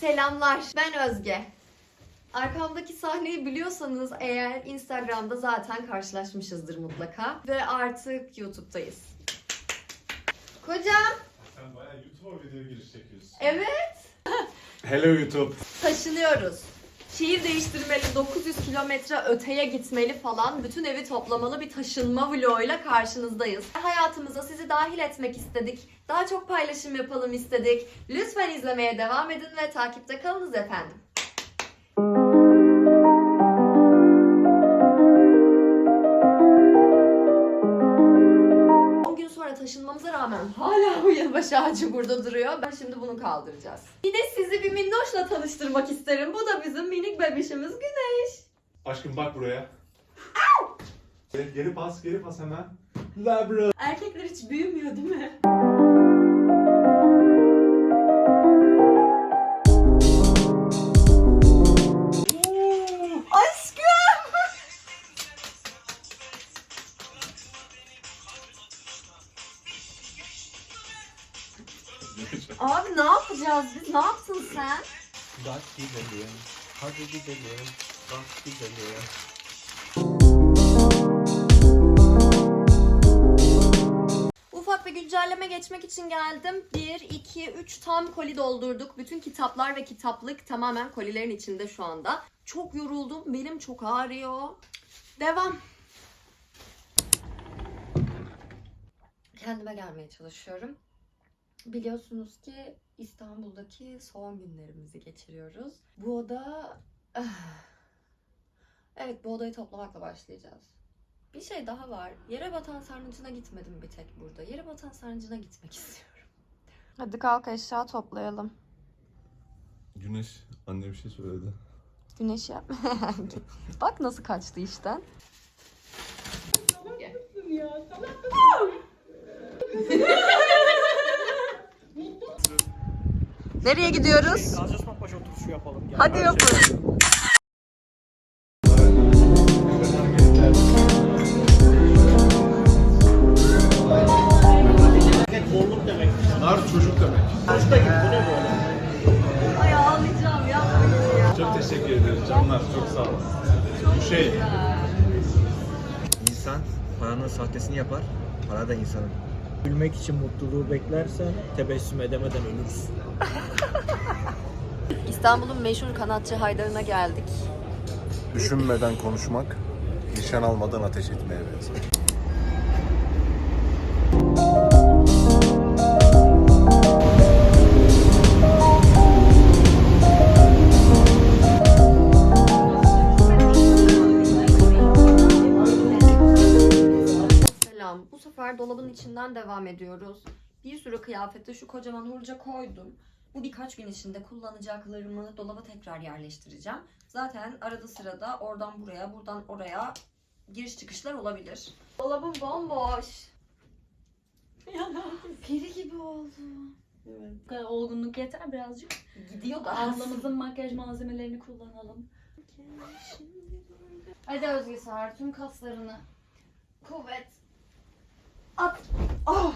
Selamlar, ben Özge. Arkamdaki sahneyi biliyorsanız eğer Instagram'da zaten karşılaşmışızdır mutlaka. Ve artık YouTube'dayız. Kocam, Sen bayağı YouTube'a video giriş çekiyorsun. evet. Hello YouTube. Taşınıyoruz. Şehir değiştirmeli, 900 kilometre öteye gitmeli falan. Bütün evi toplamalı bir taşınma vloguyla karşınızdayız. Hayatımıza sizi dahil etmek istedik. Daha çok paylaşım yapalım istedik. Lütfen izlemeye devam edin ve takipte kalınız efendim. Yılbaşı ağacı burada duruyor. Ben şimdi bunu kaldıracağız. Bir de sizi bir minnoşla tanıştırmak isterim. Bu da bizim minik bebişimiz Güneş. Aşkım bak buraya. geri, geri pas, geri pas hemen. Labra. Erkekler hiç büyümüyor değil mi? Ne yapacağız biz? Ne yaptın sen? Bak gidelim, hadi gidelim, bak gidelim. Ufak bir güncelleme geçmek için geldim. 1, 2, 3 tam koli doldurduk. Bütün kitaplar ve kitaplık tamamen kolilerin içinde şu anda. Çok yoruldum. Belim çok ağrıyor. Devam. Kendime gelmeye çalışıyorum. Biliyorsunuz ki İstanbul'daki son günlerimizi geçiriyoruz. Bu oda... Evet bu odayı toplamakla başlayacağız. Bir şey daha var. Yere batan sarnıcına gitmedim bir tek burada. Yere batan sarnıcına gitmek istiyorum. Hadi kalk eşya toplayalım. Güneş, anne bir şey söyledi. Güneş yap. Bak nasıl kaçtı işten. Nereye gidiyoruz? Gazi Osman Paşa oturuşu yapalım. Hadi. Bolluk demek. Nar çocuk demek. Hasta gibi bu ne böyle? Ay ağlayacağım ya. ya. Çok teşekkür ederiz canlar, çok sağ olun. Bu şey, İnsan paranın sahtesini yapar, para da insanın. Gülmek için mutluluğu beklersen tebessüm edemeden ölürsün. İstanbul'un meşhur kanatçı Haydar'ına geldik. düşünmeden konuşmak, nişan almadan ateş etmeye benzer. Selam. Bu sefer dolabın içinden devam ediyoruz. Bir sürü kıyafeti şu kocaman hurca koydum. Bu birkaç gün içinde kullanacaklarımı dolaba tekrar yerleştireceğim. Zaten arada sırada oradan buraya, buradan oraya giriş çıkışlar olabilir. Dolabım bomboş. Peri gibi oldu. Bu kadar olgunluk yeter birazcık. Gidiyor da. Ablamızın makyaj malzemelerini kullanalım. Hadi Özge sar tüm kaslarını. Kuvvet. At. Ah!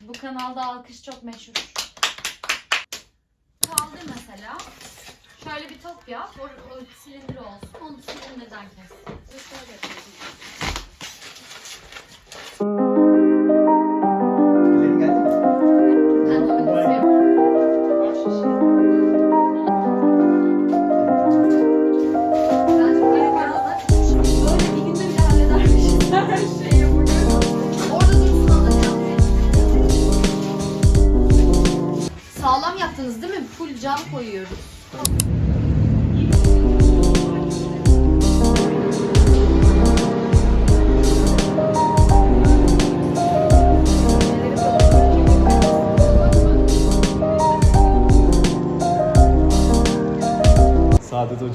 Bu kanalda alkış çok meşhur. Kaldır mesela. Şöyle bir top yap. O, o silindir olsun. Onu silindirden kes. Şöyle yapıyoruz.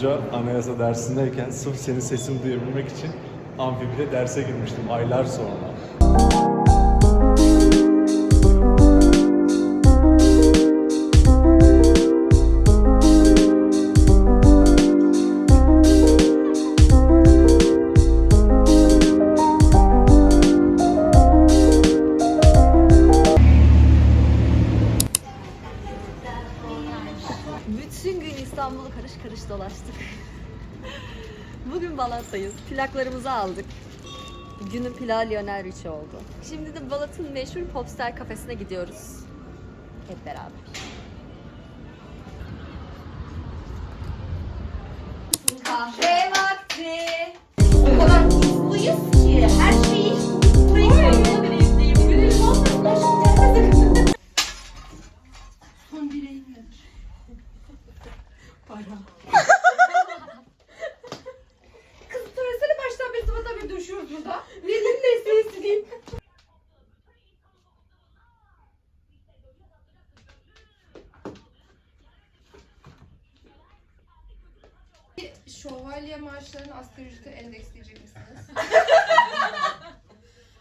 Hoca anayasa dersindeyken sırf senin sesini duyabilmek için amfibide derse girmiştim aylar sonra. Balat'tayız. Plaklarımızı aldık. Günün plağı Lionel Richie oldu. Şimdi de Balat'ın meşhur Popstar kafesine gidiyoruz. Hep beraber. Kahve vakti. O kadar mutluyuz ki her şeyi buraya. Asgari ücrete endeksleyecek misiniz?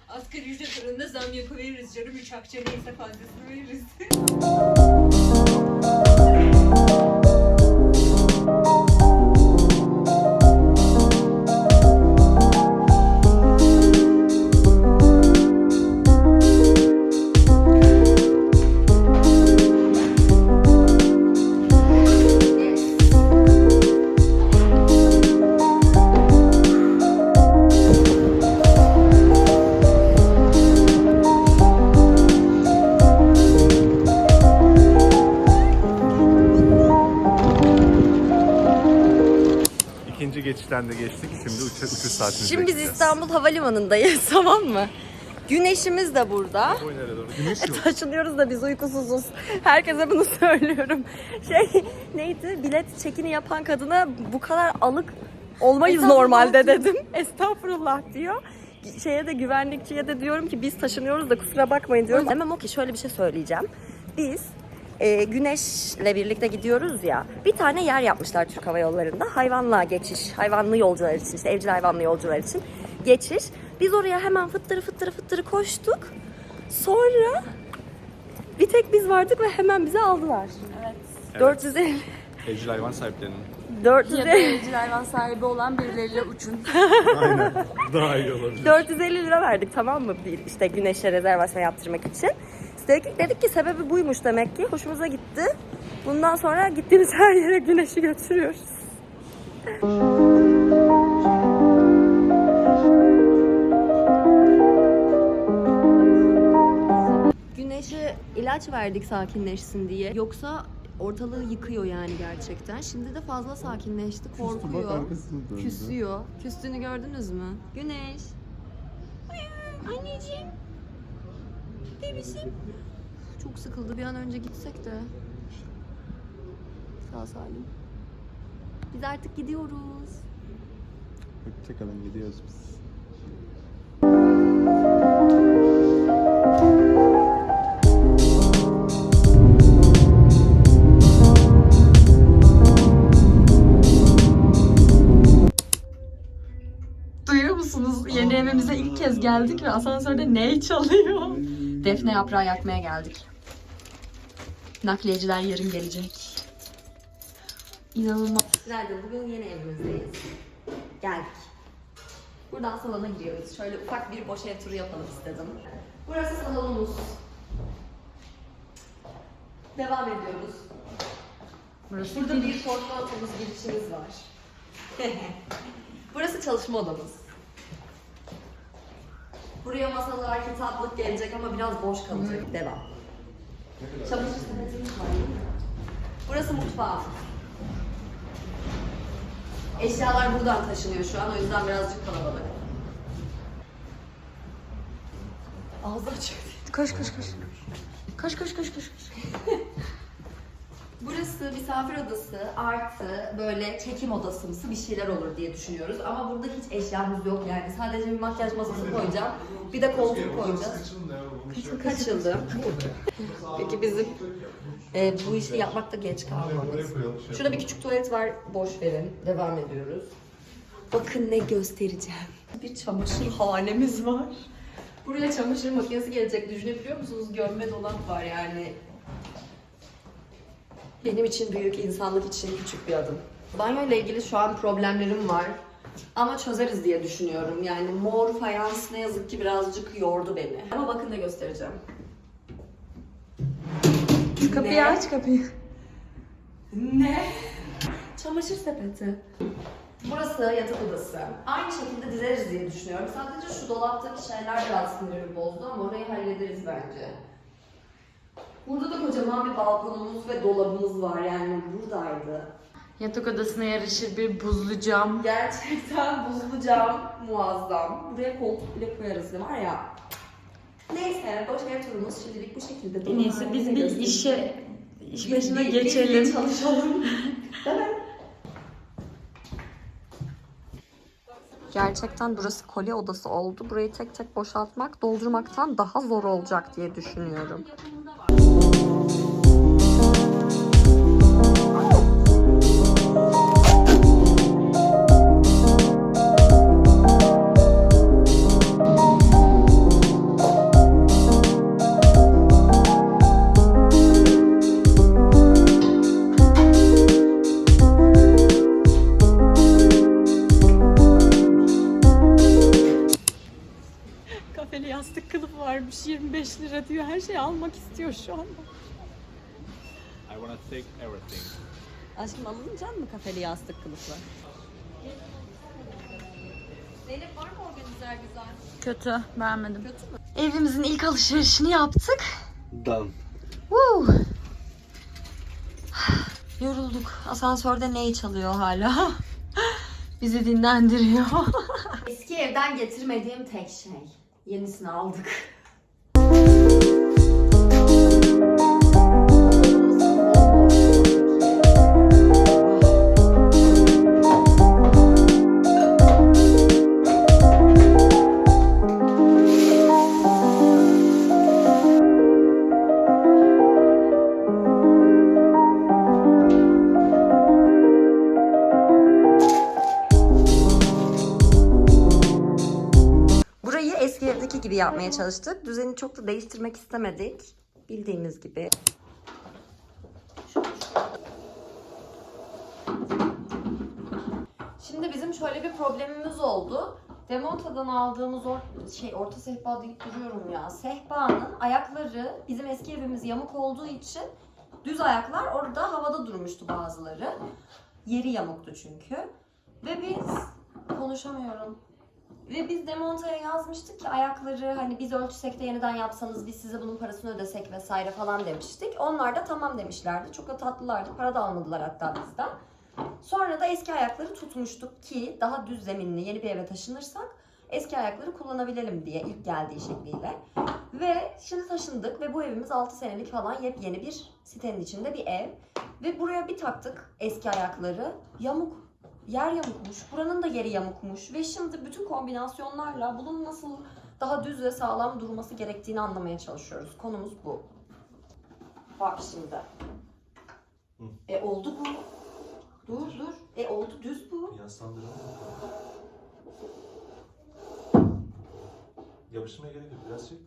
asgari ücret oranında zam yapıveririz canım. Üç akçe neyse fazlasını veririz. İkinci geçişten de geçtik. Şimdi uç uçuş saatimizi Şimdi biz bekleyeceğiz. İstanbul Havalimanı'ndayız tamam mı? Güneşimiz de burada. Oy nereye doğru? Güneş yok. Taşınıyoruz da biz uykusuzuz. Herkese bunu söylüyorum. Şey neydi? Bilet çekini yapan kadına bu kadar alık olmayız normalde dedim. Estağfurullah diyor. Şeye de güvenlikçiye de diyorum ki biz taşınıyoruz da kusura bakmayın diyorum. Demem o ki şöyle bir şey söyleyeceğim. Biz e, Güneş'le birlikte gidiyoruz ya. Bir tane yer yapmışlar Türk Hava Yolları'nda. Hayvanla geçiş, hayvanlı yolcular için, işte evcil hayvanlı yolcular için geçiş. Biz oraya hemen fıttırı fıttırı fıttırı koştuk. Sonra bir tek biz vardık ve hemen bizi aldılar. Evet. 450 Evcil hayvan sahiplerinin. 450 evcil hayvan sahibi olan birileriyle uçun. Daha iyi olabilir. 450 lira verdik tamam mı? Bir işte güneşe rezervasyon yaptırmak için. Biz Dedik, dedik ki sebebi buymuş demek ki. Hoşumuza gitti. Bundan sonra gittiğimiz her yere güneşi götürüyoruz. Güneşe ilaç verdik sakinleşsin diye. Yoksa ortalığı yıkıyor yani gerçekten. Şimdi de fazla sakinleşti, korkuyor. Küsüyor. Küstüğünü gördünüz mü? Güneş. Anneciğim. Bebişim. Çok sıkıldı. Bir an önce gitsek de. Sağ salim. Biz artık gidiyoruz. Hoşçakalın gidiyoruz biz. Duyuyor musunuz? Yeni evimize ilk kez geldik ve asansörde ne çalıyor? Defne yaprağı yakmaya geldik. Nakliyeciler yarın gelecek. İnanılmaz. Günaydın. Bugün yeni evimizdeyiz. Geldik. Buradan salona giriyoruz. Şöyle ufak bir boş ev turu yapalım istedim. Burası salonumuz. Devam ediyoruz. Burası Burada bir portföyümüz girişimiz var. Burası çalışma odamız. Buraya masalar, kitaplık gelecek ama biraz boş kalacak. Devam. Çamaşır sepetimiz var. Burası mutfağım. Eşyalar buradan taşınıyor şu an o yüzden birazcık kalabalık. Ağzı açık. Koş koş koş. Koş koş koş koş. koş. Burası misafir odası artı böyle çekim odasımsı bir şeyler olur diye düşünüyoruz. Ama burada hiç eşyamız yok yani. Sadece bir makyaj masası koyacağım. Bir de koltuk koyacağız. Kaçıldı. Peki bizim e, bu işi yapmakta geç kalmamız. Şurada bir küçük tuvalet var. Boş verin. Devam ediyoruz. Bakın ne göstereceğim. Bir çamaşır hanemiz var. Buraya çamaşır makinesi gelecek. Düşünebiliyor musunuz? Gömme dolap var yani. Benim için büyük, insanlık için küçük bir adım. Banyo ile ilgili şu an problemlerim var. Ama çözeriz diye düşünüyorum. Yani mor fayans ne yazık ki birazcık yordu beni. Ama bakın ne göstereceğim. Kapıyı Ne? aç kapıyı. Ne? çamaşır sepeti. Burası yatak odası. Aynı şekilde dizeriz diye düşünüyorum. Sadece şu dolaptaki şeyler biraz sinirimi bozdu ama orayı hallederiz bence. Burada da kocaman bir balkonumuz ve dolabımız var yani buradaydı. Yatak odasına yarışır bir buzlu cam. Gerçekten buzlu cam muazzam. Buraya koltuk bile koyarız var ya. Neyse boş ev turumuz şimdilik bu şekilde. En iyisi biz bir Göstereyim. işe iş Biz başına bir- biz bir geçelim. çalışalım. Gerçekten burası kolye odası oldu. Burayı tek tek boşaltmak doldurmaktan daha zor olacak diye düşünüyorum. 25 lira diyor. Her şeyi almak istiyor şu anda. I wanna take everything. Aşkım alınacak mı kafeli yastık kılıfı? Zeynep var mı organizer güzel? Kötü, beğenmedim. Evimizin ilk alışverişini yaptık. Done. Woo! Yorulduk. Asansörde ney çalıyor hala? Bizi dinlendiriyor. Eski evden getirmediğim tek şey. Yenisini aldık. Gibi yapmaya çalıştık. Düzeni çok da değiştirmek istemedik. Bildiğiniz gibi. Şimdi bizim şöyle bir problemimiz oldu. Demonta'dan aldığımız or şey orta sehpa deyip duruyorum ya. Sehpanın ayakları bizim eski evimiz yamuk olduğu için düz ayaklar orada havada durmuştu bazıları. Yeri yamuktu çünkü. Ve biz konuşamıyorum. Ve biz Demonta'ya yazmıştık ki ayakları hani biz ölçsek de yeniden yapsanız biz size bunun parasını ödesek vesaire falan demiştik. Onlar da tamam demişlerdi. Çok da tatlılardı. Para da almadılar hatta bizden. Sonra da eski ayakları tutmuştuk ki daha düz zeminli yeni bir eve taşınırsak eski ayakları kullanabilelim diye ilk geldiği şekliyle. Ve şimdi taşındık ve bu evimiz 6 senelik falan yepyeni bir sitenin içinde bir ev. Ve buraya bir taktık eski ayakları. Yamuk. Yer yamukmuş. Buranın da yeri yamukmuş. Ve şimdi bütün kombinasyonlarla bunun nasıl daha düz ve sağlam durması gerektiğini anlamaya çalışıyoruz. Konumuz bu. Bak şimdi. E oldu bu. Dur dur. E oldu düz bu. Yaslandıralım. Yapıştırmaya gerek yok. Biraz çek.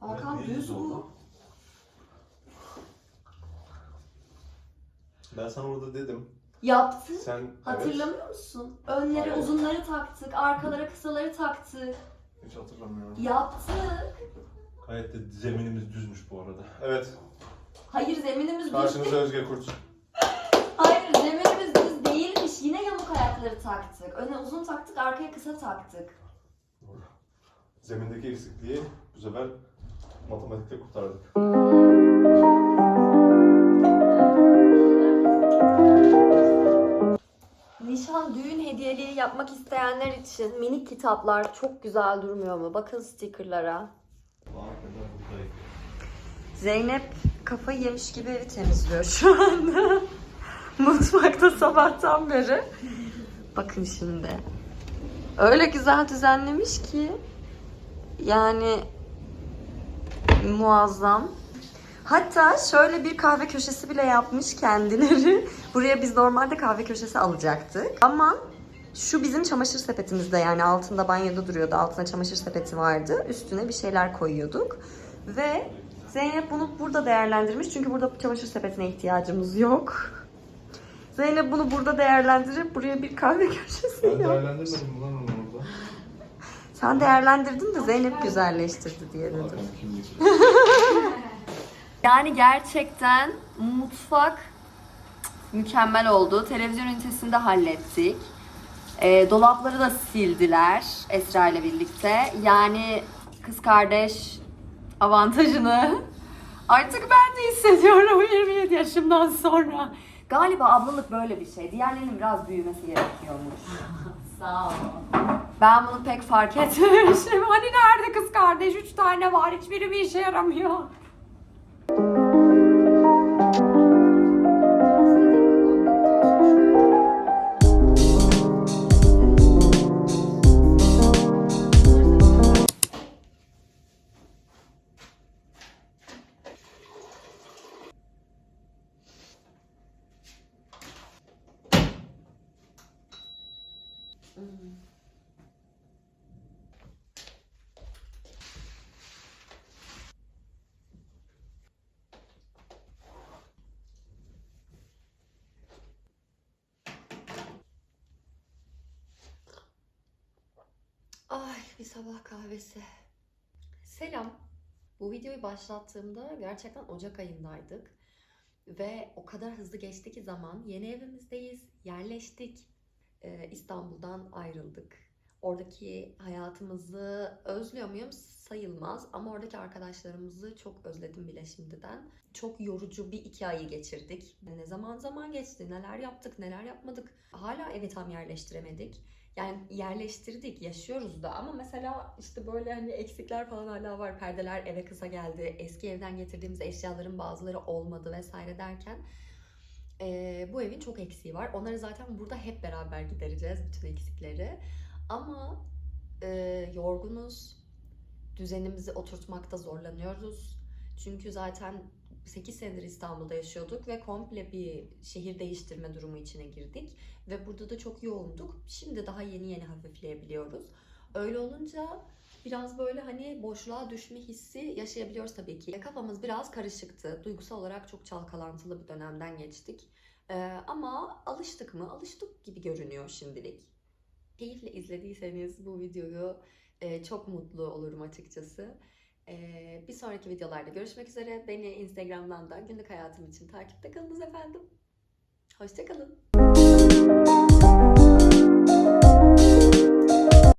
Hakan Evet, düz düz oldu. bu. Ben sana orada dedim. Yaptık. Sen Hatırlamıyor musun? Önlere Hayır. uzunları taktık, arkalara kısaları taktık. Hiç hatırlamıyorum. Yaptık. Gayet de zeminimiz düzmüş bu arada. Evet. Hayır zeminimiz düz Karşınızda. Özge Kurt. Hayır zeminimiz düz değilmiş. Yine yamuk ayakları taktık. Öne uzun taktık, arkaya kısa taktık. Zemindeki eksikliği bu sefer matematikte kurtardık. Nişan düğün hediyeliği yapmak isteyenler için minik kitaplar çok güzel durmuyor mu? Bakın stickerlara. Zeynep kafayı yemiş gibi evi temizliyor şu anda. Mutfakta sabahtan beri. Bakın şimdi. Öyle güzel düzenlemiş ki. Yani muazzam. Hatta şöyle bir kahve köşesi bile yapmış kendileri. Buraya biz normalde kahve köşesi alacaktık. Ama şu bizim çamaşır sepetimizde yani altında banyoda duruyordu. Altına çamaşır sepeti vardı. Üstüne bir şeyler koyuyorduk. Ve Zeynep bunu burada değerlendirmiş. Çünkü burada çamaşır sepetine ihtiyacımız yok. Zeynep bunu burada değerlendirip buraya bir kahve köşesi Ben yapmış. değerlendirmedim lan onu orada. Sen değerlendirdin de Zeynep güzelleştirdi diye dedim. Yani gerçekten mutfak mükemmel oldu. Televizyon ünitesini de hallettik. Ee, dolapları da sildiler Esra ile birlikte. Yani kız kardeş avantajını artık ben de hissediyorum 27 yaşımdan sonra. Galiba ablalık böyle bir şey. Diğerlerinin biraz büyümesi gerekiyormuş. Sağ ol. Ben bunu pek fark etmemişim. Hani nerede kız kardeş? Üç tane var. Hiçbiri bir işe yaramıyor. Bir sabah kahvesi. Selam. Bu videoyu başlattığımda gerçekten Ocak ayındaydık. Ve o kadar hızlı geçti ki zaman. Yeni evimizdeyiz, yerleştik. Ee, İstanbul'dan ayrıldık. Oradaki hayatımızı özlüyor muyum? Sayılmaz. Ama oradaki arkadaşlarımızı çok özledim bile şimdiden. Çok yorucu bir iki ayı geçirdik. Ne zaman zaman geçti, neler yaptık, neler yapmadık. Hala evi tam yerleştiremedik. Yani yerleştirdik, yaşıyoruz da ama mesela işte böyle hani eksikler falan hala var. Perdeler eve kısa geldi, eski evden getirdiğimiz eşyaların bazıları olmadı vesaire derken eee, bu evin çok eksiği var. Onları zaten burada hep beraber gidereceğiz bütün eksikleri. Ama eee, yorgunuz, düzenimizi oturtmakta zorlanıyoruz. Çünkü zaten 8 senedir İstanbul'da yaşıyorduk ve komple bir şehir değiştirme durumu içine girdik. Ve burada da çok yoğunduk. Şimdi daha yeni yeni hafifleyebiliyoruz. Öyle olunca biraz böyle hani boşluğa düşme hissi yaşayabiliyoruz tabii ki. Kafamız biraz karışıktı. Duygusal olarak çok çalkalantılı bir dönemden geçtik. Ee, ama alıştık mı? Alıştık gibi görünüyor şimdilik. Keyifle izlediyseniz bu videoyu e, çok mutlu olurum açıkçası. Ee, bir sonraki videolarda görüşmek üzere. Beni Instagram'dan da günlük hayatım için takipte kalınız efendim. Hoşçakalın.